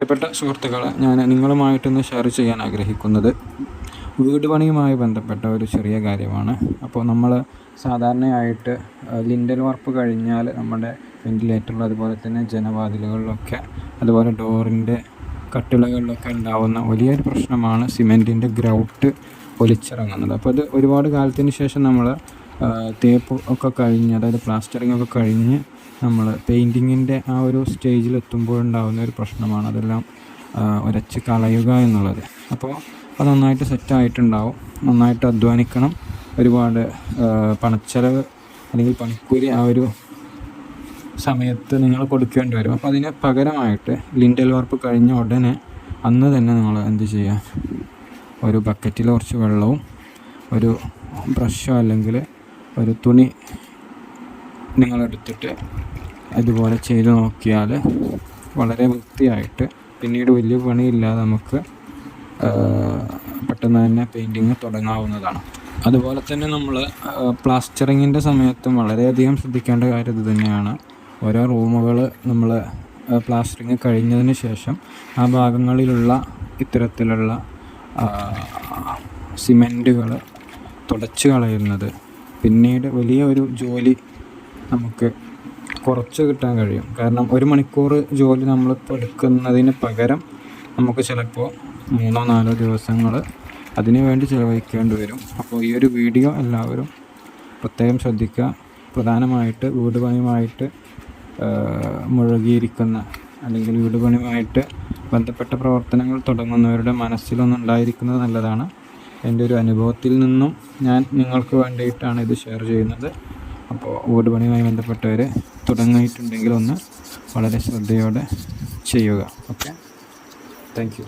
പ്രിയപ്പെട്ട സുഹൃത്തുക്കളെ ഞാൻ നിങ്ങളുമായിട്ടൊന്ന് ഷെയർ ചെയ്യാൻ ആഗ്രഹിക്കുന്നത്. വീട് പണിയുമായി ബന്ധപ്പെട്ട ഒരു ചെറിയ കാര്യമാണ്. അപ്പോൾ നമ്മൾ സാധാരണയായിട്ട് ലിൻഡൽ വാർപ്പ് കഴിഞ്ഞാൽ നമ്മുടെ വെന്റിലേറ്ററിൽ അതുപോലെ തന്നെ ജനവാതിലുകളിലൊക്കെ അതുപോലെ ഡോറിന്റെ കട്ടിളകളിലൊക്കെ ഉണ്ടാവുന്ന വലിയൊരു പ്രശ്നമാണ് സിമെന്റിന്റെ ഗ്രൗട്ട് ഒലിച്ചിറങ്ങുന്നത് അപ്പോൾ അത് ഒരുപാട് കാലത്തിന് ശേഷം നമ്മൾ തേപ്പ് ഒക്കെ കഴിഞ്ഞ് അതായത് പ്ലാസ്റ്ററിങ് ഒക്കെ കഴിഞ്ഞ് നമ്മൾ പെയിന്റിങ്ങിന്റെ ആ ഒരു സ്റ്റേജിൽ എത്തുമ്പോഴുണ്ടാകുന്ന ഒരു പ്രശ്നമാണ്. അതെല്ലാം ഒരച്ച് കളയുക എന്നുള്ളത്. അപ്പോൾ അത് നന്നായിട്ട് സെറ്റായിട്ടുണ്ടാവും നന്നായിട്ട് അധ്വാനിക്കണം. ഒരുപാട് പണച്ചെലവ് അല്ലെങ്കിൽ പണിക്കൂലി ആ ഒരു സമയത്ത് നിങ്ങൾ കൊടുക്കേണ്ടി വരും. അപ്പോൾ അതിന് പകരമായിട്ട് ലിൻഡൽ വാർപ്പ് കഴിഞ്ഞ ഉടനെ അന്ന് തന്നെ നിങ്ങൾ എന്ത് ചെയ്യുക? ഒരു ബക്കറ്റിൽ കുറച്ച് വെള്ളവും ഒരു ബ്രഷോ അല്ലെങ്കിൽ ഒരു തുണി നിങ്ങളെടുത്തിട്ട് അതുപോലെ ചെയ്ത് നോക്കിയാൽ വളരെ വൃത്തിയായിട്ട് പിന്നീട് വലിയ പണിയില്ലാതെ നമുക്ക് പെട്ടെന്ന് തന്നെ പെയിന്റിങ് തുടങ്ങാവുന്നതാണ്. അതുപോലെ തന്നെ നമ്മൾ പ്ലാസ്റ്ററിങ്ങിന്റെ സമയത്തും വളരെയധികം ശ്രദ്ധിക്കേണ്ട കാര്യം ഇത് തന്നെയാണ്. ഓരോ റൂമുകൾ നമ്മൾ പ്ലാസ്റ്ററിങ് കഴിഞ്ഞതിന് ശേഷം ആ ഭാഗങ്ങളിലുള്ള ഇത്തരത്തിലുള്ള സിമെന്റുകൾ തുടച്ച് കളയുന്നത് പിന്നീട് വലിയ ഒരു ജോലി നമുക്ക് കുറച്ച് കിട്ടാൻ കഴിയും. കാരണം ഒരു മണിക്കൂർ ജോലി നമ്മളിപ്പോൾ എടുക്കുന്നതിന് പകരം നമുക്ക് ചിലപ്പോൾ മൂന്നോ നാലോ ദിവസങ്ങൾ അതിനു വേണ്ടി ചിലവഴിക്കേണ്ടി വരും. അപ്പോൾ ഈ ഒരു വീഡിയോ എല്ലാവരും പ്രത്യേകം ശ്രദ്ധിക്കുക. പ്രധാനമായിട്ട് വീട് പണിയുമായിട്ട് മുഴുകിയിരിക്കുന്ന അല്ലെങ്കിൽ വീട് പണിയുമായിട്ട് ബന്ധപ്പെട്ട പ്രവർത്തനങ്ങൾ തുടങ്ങുന്നവരുടെ മനസ്സിലൊന്നുണ്ടായിരിക്കുന്നത് നല്ലതാണ്. എന്റെ ഒരു അനുഭവത്തിൽ നിന്നും ഞാൻ നിങ്ങൾക്ക് വേണ്ടിയിട്ടാണ് ഇത് ഷെയർ ചെയ്യുന്നത്. അപ്പോൾ വീട് പണിയുമായി ബന്ധപ്പെട്ടവർ തുടങ്ങിയിട്ടുണ്ടെങ്കിൽ ഒന്ന് വളരെ ശ്രദ്ധയോടെ ചെയ്യുക. Okay thank